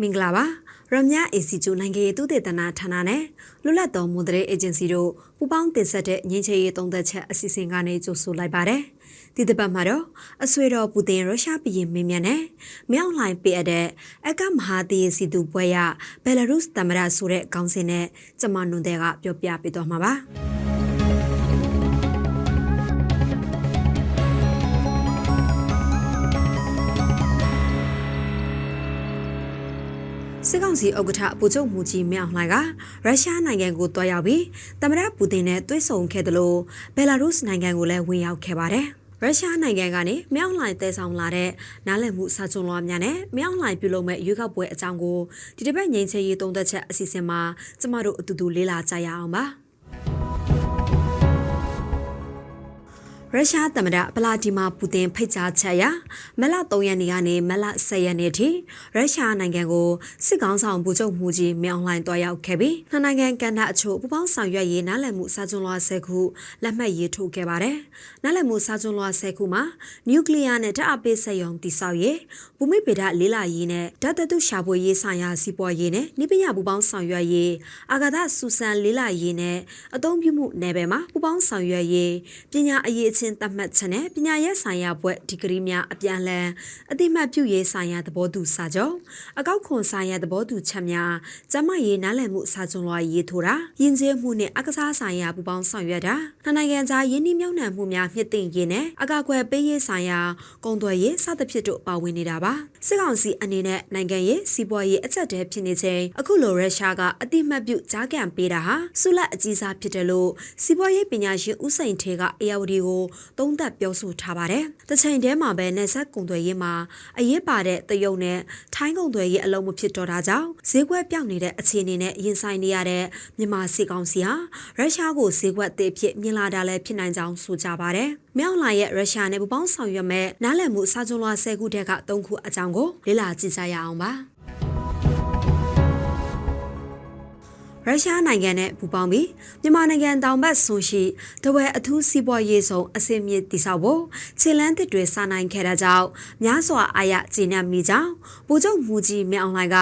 မင်္ဂလာပါရမညာအေစီကျူနိုင်ငံရေးသုတေသနဌာနနဲ့လွတ်လပ်သောမွန်တရေအေဂျင်စီတို့ပူးပေါင်းတင်ဆက်တဲ့ငင်းချေရေးသုံးသက်ချက်အစီအစဉ်ကနေကြိုဆိုလိုက်ပါတယ်ဒီတစ်ပတ်မှာတော့အဆွေတော်ပူတင်ရုရှားပြည်မင်းမြန်နဲ့မြောက်လှိုင်ပေးအပ်တဲ့အကမဟာတီးစီတူပွဲရဘယ်လာရုစ်သမ္မတဆိုတဲ့ခေါင်းစဉ်နဲ့ကျမနွန်တဲ့ကပြောပြပေးတော့မှာပါ စစ်ကောင်စီဥက္ကဋ္ဌဗိုလ်ချုပ်မူကြီးမြောက်လှိုင်ကရုရှားနိုင်ငံကိုတွားရောက်ပြီးသမ္မတပူတင်နဲ့တွေ့ဆုံခဲ့တယ်လို့ဘယ်လာရုစ်နိုင်ငံကိုလည်းဝင်ရောက်ခဲ့ပါတယ်။ရုရှားနိုင်ငံကနေမြောက်လှိုင်တည်ဆောင်လာတဲ့နားလည်မှုစာချုပ်လွှာများနဲ့မြောက်လှိုင်ပြုလုပ်မဲ့ရွေးကောက်ပွဲအကြောင်းကိုဒီတစ်ပတ်ငြိမ်းချမ်းရေးသုံးသက်ချက်အစီအစဉ်မှာကျမတို့အတူတူလေ့လာကြရအောင်ပါ။ ရုရှားသမ္မတဗလာဒီမာပူတင်ဖိတ်ကြားချက်အရမလ3ရက်နေ့ကနေမလ10ရက်နေ့ထိရုရှားနိုင်ငံကိုစစ်ကောင်ဆောင်ဗိုလ်ချုပ်မှုကြီးမြောင်လှိုင်တွားရောက်ခဲ့ပြီးနှစ်နိုင်ငံကန်တာအချို့ပူးပေါင်းဆောင်ရွက်ရေးနားလည်မှုစာချုပ်လွှာ10ခုလက်မှတ်ရေးထိုးခဲ့ပါတယ်။နားလည်မှုစာချုပ်လွှာ10ခုမှာနျူကလ িয়ার နဲ့ဓာတ်အပိစက်ရုံတည်ဆောက်ရေးဘူမိဗေဒလေးလာရေးနဲ့ဓာတ်သတ္တုရှာဖွေရေးဆိုင်ရာစီးပွားရေးနဲ့နိပညာပူးပေါင်းဆောင်ရွက်ရေးအာဂါသစူဆန်လေးလာရေးနဲ့အသုံးပြုမှုနယ်ပယ်မှာပူးပေါင်းဆောင်ရွက်ရေးပညာအရေးချင်းသတ်မှတ်ချက်နဲ့ပညာရေးဆိုင်ရာဘွဲ့ဒီဂရီများအပြန်အလှန်အတိမတ်ပြုရေးဆိုင်ရာသဘောတူစာချုပ်အကောက်ခွန်ဆိုင်ရာသဘောတူချက်များကျမရေးနားလည်မှုစာချုပ်လွှာရေးထိုးတာယဉ်ကျေးမှုနဲ့အကစားဆိုင်ရာပူးပေါင်းဆောင်ရွက်တာနှစ်နိုင်ငံကြားယင်းနှိမ့်မြုံနှံမှုများမြင့်တင်ရေးနဲ့အကာအကွယ်ပေးရေးဆိုင်ရာကုန်သွယ်ရေးစသဖြင့်တို့ပါဝင်နေတာပါစစ်ကောင်စီအနေနဲ့နိုင်ငံရေးစီးပွားရေးအချက်တည်းဖြစ်နေချိန်အခုလိုရုရှားကအတိမတ်ပြုကြားကံပေးတာဟာဆုလက်အကြီးစားဖြစ်တယ်လို့စီးပွားရေးပညာရှင်ဦးစိန်ထေကအေယာဝတီကိုသုံးသပ်ပြောဆိုထားပါတယ်။တချိန်တည်းမှာပဲနေဆက်ကုံသွယ်ရေးမှာအရေးပါတဲ့တရုတ်နဲ့ထိုင်းကုံသွယ်ရေးအလုံးမဖြစ်တော့တာကြောင့်ဈေးကွက်ပြောင်းနေတဲ့အခြေအနေနဲ့ရင်ဆိုင်နေရတဲ့မြန်မာစစ်ကောင်စီဟာရုရှားကိုဈေးကွက်သေးဖြစ်မြင်လာတာလည်းဖြစ်နိုင်ကြောင်းဆိုကြပါတယ်။မြောက်လာရဲ့ရုရှားနဲ့ပူပေါင်းဆောင်ရွက်မဲ့နားလည်မှုစာချုပ်လွှာ10ခုတက်က3ခုအကြောင်းကိုလေ့လာကြည့်ကြရအောင်ပါ။ ရုရှားနိုင်ငံနဲ့ပူးပေါင်းပြီးမြန်မာနိုင်ငံတောင်ဘက်ဆွန်ရှိတဝဲအထူးစီးပွားရေးဆောင်အစင်မြစ်တည်ဆောက်ဖို့ခြေလန်းတစ်တွေစာနိုင်ခဲ့တာကြောင့်များစွာအာရကျေနပ်မိကြောင်းဗိုလ်ချုပ်မူကြီးမြောင်လှိုင်က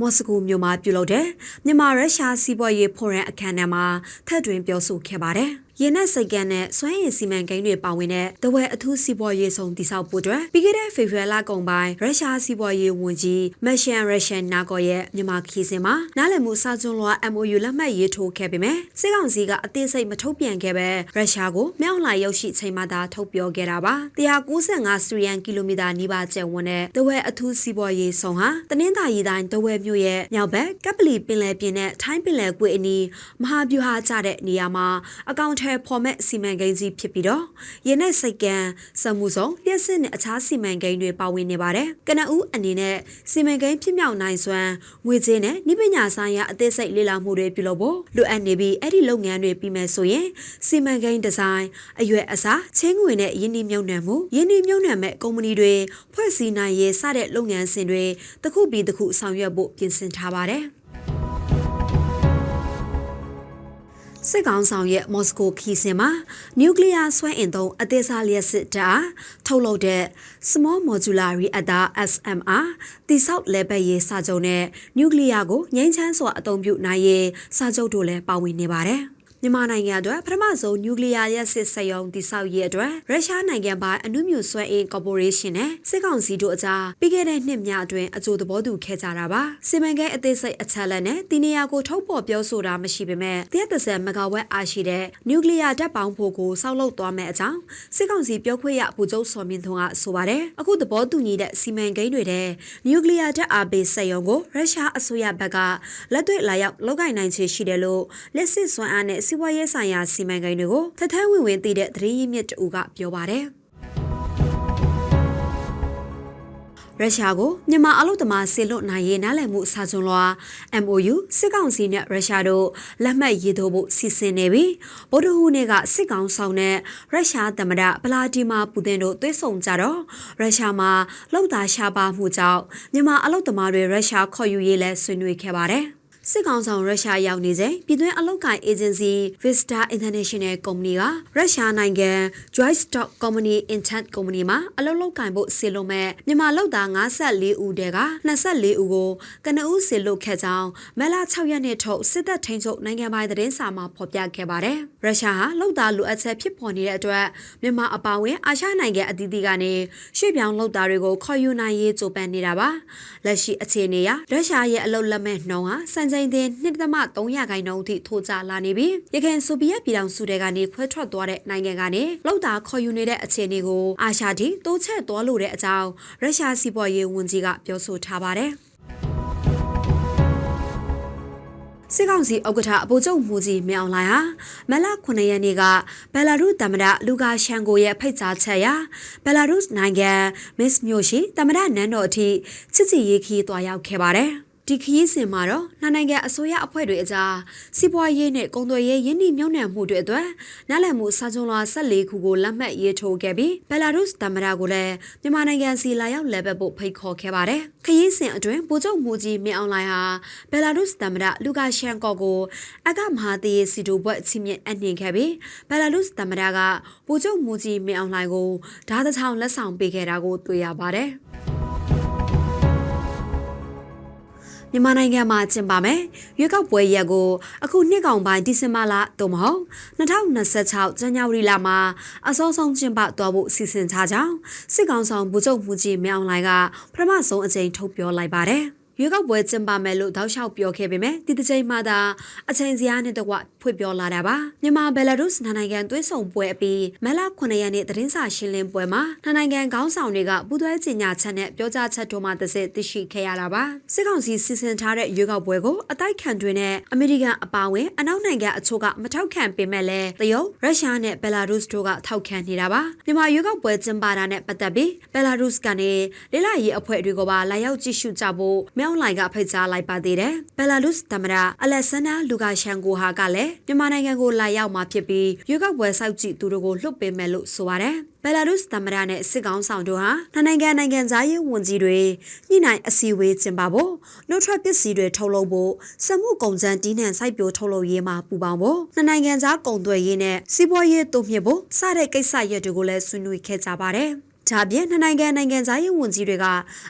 မော်စကိုမြို့မှာပြုလုပ်တဲ့မြန်မာရုရှားစီးပွားရေးဖိုရမ်အခမ်းအနားမှာထပ်တွင်ပြောဆိုခဲ့ပါတယ်။ ရင်းနဲ့စိတ်ကန်းနဲ့စွမ်းရည်စီမံကိန်းတွေပါဝင်တဲ့တဝဲအထူးစီးပွားရေးဆောင်တိစောက်ဖို့အတွက်ပြီးခဲ့တဲ့ဖေဖော်ဝါရီလကုန်ပိုင်းရုရှားစီးပွားရေးဝန်ကြီးမက်ရှန်ရရှန်နာကောရဲ့မြန်မာခီးစဉ်မှာနားလည်မှုစာချုပ်လွှာ MOU လက်မှတ်ရေးထိုးခဲ့ပေမဲ့စစ်ကောင်စီကအသေးစိတ်မထုတ်ပြန်ခဲ့ပဲရုရှားကိုမြောက်လာရောက်ရှိချိန်မှသာထုတ်ပြောခဲ့တာပါ195စရီယန်ကီလိုမီတာနီးပါးကျယ်ဝန်းတဲ့တဝဲအထူးစီးပွားရေးဆောင်ဟာတနင်္သာရီတိုင်းတဝဲမြို့ရဲ့မြောက်ဘက်ကပလီပင်လယ်ပြင်နဲ့ထိုင်းပင်လယ်ကွေ့အနီးမဟာဗျူဟာကျတဲ့နေရာမှာအကောင့်ထဲဖော်မဲ့စီမံကိန်းကြီးဖြစ်ပြီးတော့ရင်းနဲ့စိတ်ကံစမှုဆောင်လျှက်စစ်နဲ့အခြားစီမံကိန်းတွေပါဝင်နေပါတယ်။ကနဦးအနေနဲ့စီမံကိန်းဖြစ်မြောက်နိုင်စွမ်းငွေကြေးနဲ့နိပညာဆိုင်ရာအသေးစိတ်လေ့လာမှုတွေပြုလုပ်ဖို့လိုအပ်နေပြီးအဲ့ဒီလုပ်ငန်းတွေပြီးမယ်ဆိုရင်စီမံကိန်းဒီဇိုင်းအရွယ်အစားချင်းငွေနဲ့ယင်းနှမြုံနှံမှုယင်းနှမြုံနှံမဲ့ကုမ္ပဏီတွေဖွဲ့စည်းနိုင်ရေးစတဲ့လုပ်ငန်းစဉ်တွေတစ်ခုပြီးတစ်ခုဆောင်ရွက်ဖို့ပြင်ဆင်ထားပါတယ်။ စစ်ကောင်ဆောင်ရဲ့မော်စကိုခီစင်မှာနျူကလ িয়ার ဆွဲအင်သုံးအသေးစားလျက်စစ်ဓာတ်ထုတ်လုပ်တဲ့ Small Modular Reactor SMR တိဆောက်လဲပတ်ရေးစာချုပ်နဲ့နျူကလ িয়ার ကိုငြိမ်းချမ်းစွာအသုံးပြုနိုင်ရေးစာချုပ်တို့လည်းပါဝင်နေပါတယ်။ မြန်မာနိုင်ငံအတွက်ပထမဆုံးနျူကလ িয়ার ရဲ့စစ်စက်ရုံတည်ဆောက်ရေးအတွက်ရုရှားနိုင်ငံပိုင်အနုမြူစွမ်းအင်ကော်ပိုရေးရှင်းနဲ့စစ်ကောင်စီတို့အကြားပြီးခဲ့တဲ့နှစ်များအတွင်းအကြိုသဘောတူခဲ့ကြတာပါစီမံကိန်းအသေးစိတ်အချက်လက်နဲ့တီနေယာကိုထုတ်ဖော်ပြောဆိုတာမရှိပေမဲ့130မဂါဝက်အားရှိတဲ့နျူကလ িয়ার ဓာတ်ပေါင်းဖို့ကိုစောက်လုပ်သွားမယ့်အကြောင်းစစ်ကောင်စီပြောခွင့်ရဗိုလ်ချုပ်စောမြင့်ထွန်းကဆိုပါတယ်အခုသဘောတူညီတဲ့စီမံကိန်းတွေတဲ့နျူကလ িয়ার ဓာတ်အားပေးစက်ရုံကိုရုရှားအစိုးရဘက်ကလက်တွေ့လာရောက်လုပ်ကိုင်နိုင်ခြေရှိတယ်လို့လက်စစ်စွမ်းအားနဲ့ စီးပွားရေးဆိုင်ရာစီမံကိန်းတွေကိုထထဝင်ဝင်သိတဲ့သတင်းရင်းမြစ်တူကပြောပါတယ်ရုရှားကိုမြန်မာအလို့တမဆေလွတ်နိုင်ရေးနားလည်မှုစာချုပ်လွှာ MOU စစ်ကောင်စီနဲ့ရုရှားတို့လက်မှတ်ရေးထိုးဖို့စီစဉ်နေပြီးဗုဒ္ဓဟူးနေ့ကစစ်ကောင်ဆောင်နဲ့ရုရှားသမ္မတဗလာဒီမာပူတင်တို့တွေ့ဆုံကြတော့ရုရှားမှာလောက်သားရှားပါမှုကြောင့်မြန်မာအလို့တမတွေရုရှားခေါ်ယူရေးလဲဆွေးနွေးခဲ့ပါတယ်။ စစ်ကောင်ဆောင်ရုရှားရောက်နေစဉ်ပြည်တွင်းအလုပ်ကိုင်အေဂျင်စီ Vista International Company ကရုရှားနိုင်ငံ Joy Stock Company Intent Company မှာအလုပ်လုပ်ကိုင်ဖို့စေလွှတ်မဲ့မြန်မာလုပ်သား54ဦးတည်းက24ဦးကိုကနဦးစေလွှတ်ခဲ့ကြောင်းမက်လာ6ရက်နေ့ထုတ်စစ်တပ်ထိန်းချုပ်နိုင်ငံပိုင်သတင်းစာမှာဖော်ပြခဲ့ပါတယ်။ရုရှားဟာလုပ်သားလူအပ်ချက်ဖြစ်ပေါ်နေတဲ့အတွက်မြန်မာအပါအဝင်အာရှနိုင်ငံအသီးသီးကနေရွှေ့ပြောင်းလုပ်သားတွေကိုခေါ်ယူနိုင်ရေးကြိုးပမ်းနေတာပါ။လက်ရှိအခြေအနေအရရုရှားရဲ့အလုပ်လက်မဲ့နှုန်းဟာစံချိန်တင်2.3ရာခိုင်နှုန်းအထိထိုးကျလာနေပြီးရခိုင်ဆိုဗီယက်ပြည်ထောင်စုတွေကနေခွဲထွက်သွားတဲ့နိုင်ငံကနေလောက်တာခေါ်ယူနေတဲ့အခြေအနေကိုအာရှတီတိုးချဲ့သွားလို့တဲ့အကြောင်းရုရှားစီးပွားရေးဝန်ကြီးကပြောဆိုထားပါတယ်စစ်ကောင်စီဥက္ကဋ္ဌအပိုချုပ်မူကြီးမြောင်လိုင်ဟာမလ9ရက်နေ့ကဘယ်လာရုသမ္မတလူကာရှန်ကိုရဲ့ဖိတ်ကြားချက်အရဘယ်လာရုနိုင်ငံမစ်မြို့ရှိသမ္မတနန်းတော်အထိချစ်ချစ်ရေးခီးသွားရောက်ခဲ့ပါတယ်။ ဒီခရီးစဉ်မှာတော့နှစ်နိုင်ငံအစိုးရအဖွဲ့တွေအကြားစီးပွားရေးနဲ့ကုန်သွယ်ရေးယင်းနှိမ့်ညွှန်းနှံမှုတွေအတွက်နားလည်မှုစာချုပ်လွှာ14ခုကိုလက်မှတ်ရေးထိုးခဲ့ပြီးဘယ်လာရုစ်သမ္မတကိုလည်းမြန်မာနိုင်ငံစီလာရောက်လဲပတ်ဖို့ဖိတ်ခေါ်ခဲ့ပါတယ်။ခရီးစဉ်အတွင်းဗိုလ်ချုပ်မူကြီးမင်းအောင်လှိုင်ဟာဘယ်လာရုစ်သမ္မတလူကာရှန်ကော့ကိုအကမဟာတီစီတိုဘွက်အချင်းမြင့်အနှင်ခဲ့ပြီးဘယ်လာရုစ်သမ္မတကဗိုလ်ချုပ်မူကြီးမင်းအောင်လှိုင်ကိုဓာတ်တစ်ချောင်းလက်ဆောင်ပေးခဲ့တာကိုတွေ့ရပါတယ်။ မြန်မာနိုင်ငံမှာကျင်းပမယ်ရွေးကောက်ပွဲရက်ကိုအခုနှစ်ကောင်ပိုင်းဒီဇင်ဘာလသို့မဟုတ်2026ဇန်နဝါရီလမှာအစောဆုံးကျင်းပသွားဖို့စီစဉ်ထားကြောင်းစစ်ကောင်ဆောင်ဗိုလ်ချုပ်မှုကြီးမြောင်လိုင်ကပထမဆုံးအကြိမ်ထုတ်ပြောလိုက်ပါတယ်။ ရွေးကောက်ပွဲကျင်းပမယ်လို့တောက်လျှောက်ပြောခဲ့ပေမဲ့ဒီတစ်ချိန်မှသာအချိန်စရာနဲ့တကွဖွင့်ပြောလာတာပါမြန်မာဘယ်လာရုစ်နိုင်ငံသွေးဆောင်ပွဲအပြီးမလ9ရက်နေ့သတင်းစာရှင်းလင်းပွဲမှာနိုင်ငံခေါင်းဆောင်တွေကပူးတွဲကြေညာချက်နဲ့ပြောကြားချက်တို့မှတစ်စစ်သိရှိခဲ့ရတာပါစစ်ကောင်စီစီစဉ်ထားတဲ့ရွေးကောက်ပွဲကိုအတိုက်ခံတွေနဲ့အမေရိကန်အပါအဝင်အနောက်နိုင်ငံအချို့ကမထောက်ခံပေမဲ့လည်းတရုတ်ရုရှားနဲ့ဘယ်လာရုစ်တို့ကထောက်ခံနေတာပါမြန်မာရွေးကောက်ပွဲကျင်းပတာနဲ့ပတ်သက်ပြီးဘယ်လာရုစ်ကနေလေလာရေးအဖွဲ့တွေကိုပါလာရောက်ကြည့်ရှုကြဖို့မြောက်လိုင်ကဖိတ်ကြားလိုက်ပါသေးတယ်။ဘယ်လာရုစ်သမ္မတအလက်ဆန်နာလူကာရှန်ကိုဟာကလည်းမြန်မာနိုင်ငံကိုလာရောက်မှာဖြစ်ပြီးရွေးကောက်ပွဲစောက်ကြည့်သူတို့ကိုလွှတ်ပေးမယ်လို့ဆိုပါတယ်။ဘယ်လာရုစ်သမ္မတနဲ့စစ်ကောင်ဆောင်တို့ဟာနိုင်ငံနိုင်ငံသားရေးဝန်ကြီးတွေညှိနှိုင်းအစည်းအဝေးကျင်းပဖို့နှုတ်ထွက်ပစ္စည်းတွေထုတ်လုပ်ဖို့စက်မှုကုန်စံတီးနှံစိုက်ပျိုးထုတ်လုပ်ရေးမှာပူးပေါင်းဖို့နိုင်ငံသားကုန်သွယ်ရေးနဲ့စီးပွားရေးတိုးမြှင့်ဖို့စတဲ့ကိစ္စရပ်တွေကိုလည်းဆွေးနွေးခဲ့ကြပါတယ်။ ဒါပြင်နှစ်နိုင်ငံနိုင်ငံသားရေးဝန်ကြီးတွေက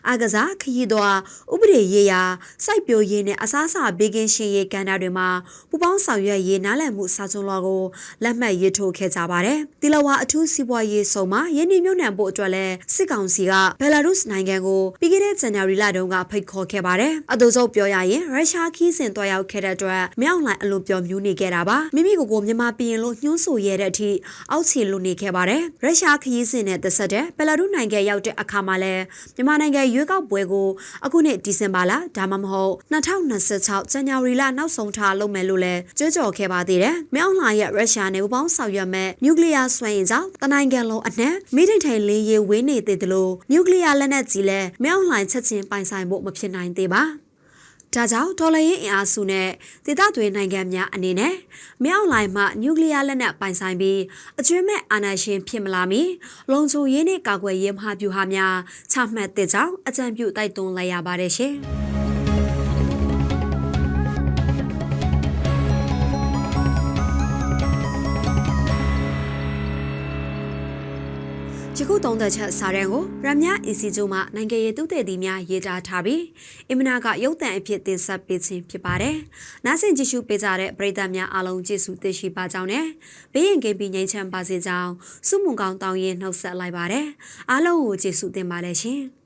အာကစားခရီးသွားဥပဒေရေးရာစိုက်ပျိုးရေးနဲ့အစားအစာဘေးကင်းရှင်းရေးကဏ္ဍတွေမှာပူးပေါင်းဆောင်ရွက်ရေးနားလည်မှုစာချုပ်လွှာကိုလက်မှတ်ရေးထိုးခဲ့ကြပါတယ်။တီလဝါအထူးစီးပွားရေးဆောင်မှာယင်းနှမြုံနှံဖို့အတွက်လဲစစ်ကောင်စီကဘယ်လာရုစ်နိုင်ငံကိုပြီးခဲ့တဲ့ဇန်နဝါရီလတုန်းကဖိတ်ခေါ်ခဲ့ပါတယ်။အတူဆုံးပြောရရင်ရုရှားခီးစဉ်တွားရောက်ခဲ့တဲ့အတွက်မြောက်လိုင်းအလိုပြောမြူးနေခဲ့တာပါ။မိမိကိုယ်ကိုမြန်မာပြည်လို့ညှိုးဆိုရတဲ့အထိအောက်ခြေလိုနေခဲ့ပါတယ်။ရုရှားခီးစဉ်နဲ့သက်သက်တဲ့ဘယ်လာရုစ်နိုင်ငံရောက်တဲ့အခါမှာလဲမြန်မာနိုင်ငံရွေးကောက်ပွဲကိုအခုနှစ်ဒီဇင်ဘာလဒါမှမဟုတ်2026ဇန်နဝါရီလနောက်ဆုံးထားလုပ်မယ်လို့လဲကြွကြော်ခဲ့ပါသေးတယ်။မြောက်လှရဲ့ရုရှားနဲ့ပူးပေါင်းဆောင်ရွက်မဲ့နျူကလ িয়ার စွမ်းအင်ကြောင့်တနိုင်ငံလုံးအနှံ့မိထိန်ထိန်လေးရေးဝေးနေသေးတယ်လို့နျူကလ িয়ার လက်နက်ကြီးလဲမြောက်လှချက်ချင်းပိုင်ဆိုင်ဖို့မဖြစ်နိုင်သေးပါ။ ဒါကြောင့်ဒေါ်လာရင်းအင်အားစုနဲ့ဒေသတွင်းနိုင်ငံများအနေနဲ့မြောက်လိုင်မှနျူကလ িয়ার လက်နက်ပိုင်ဆိုင်ပြီးအကျွမ်းမဲ့အာဏာရှင်ဖြစ်မလာမီလုံခြုံရေးနဲ့ကာကွယ်ရေးမဟာဗျူဟာများချမှတ်တဲ့ကြောင့်အကြံပြုတိုက်တွန်းလိုက်ရပါတယ်ရှင်။ ခုသုံးသက်ချက်စာရန်ကိုရမညာအင်စီဂျိုမှနိုင်ငံရေးသူတဲ့သည်များရေးသားထားပြီးအင်မနာကရုပ်သံအဖြစ်တင်ဆက်ပေးခြင်းဖြစ်ပါတယ်။နားဆင်ကြည့်ရှုပေးကြတဲ့ပရိသတ်များအားလုံးကျေးဇူးတင်ရှိပါကြောင်းနဲ့ဘေးရင်ကင်းပြီးငြိမ်းချမ်းပါစေကြောင်းဆုမွန်ကောင်းတောင်းရင်နှုတ်ဆက်လိုက်ပါတယ်။အားလုံးကိုကျေးဇူးတင်ပါတယ်ရှင်။